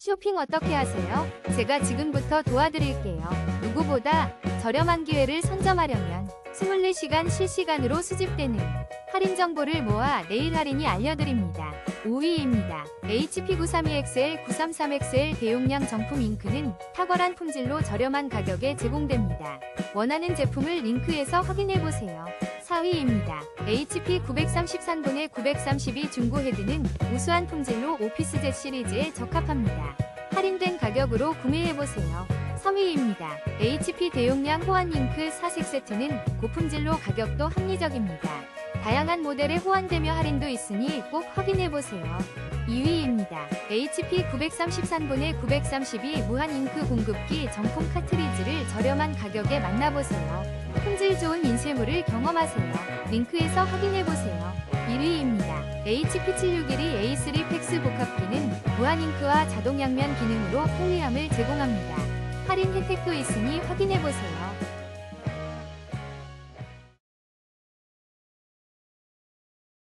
쇼핑 어떻게 하세요? 제가 지금부터 도와드릴게요. 누구보다 저렴한 기회를 선점하려면 24시간 실시간으로 수집되는 할인 정보를 모아 내일 할인이 알려드립니다. 5위입니다. HP932XL, 933XL 대용량 정품 잉크는 탁월한 품질로 저렴한 가격에 제공됩니다. 원하는 제품을 링크에서 확인해보세요. 4위입니다. HP 933분의 932 중고 헤드는 우수한 품질로 오피스 젯 시리즈에 적합합니다. 할인된 가격으로 구매해보세요. 3위입니다. HP 대용량 호환 잉크 4색 세트는 고품질로 가격도 합리적입니다. 다양한 모델에 호환되며 할인도 있으니 꼭 확인해보세요. 2위입니다. HP 933분의 932 무한 잉크 공급기 정품 카트리지를 저렴한 가격에 만나보세요. 품질 좋은 인쇄물을 경험하세요. 링크에서 확인해보세요. 1위입니다. HP 761이 A3 팩스 복합기는 무한 잉크와 자동 양면 기능으로 편리함을 제공합니다. 할인 혜택도 있으니 확인해보세요.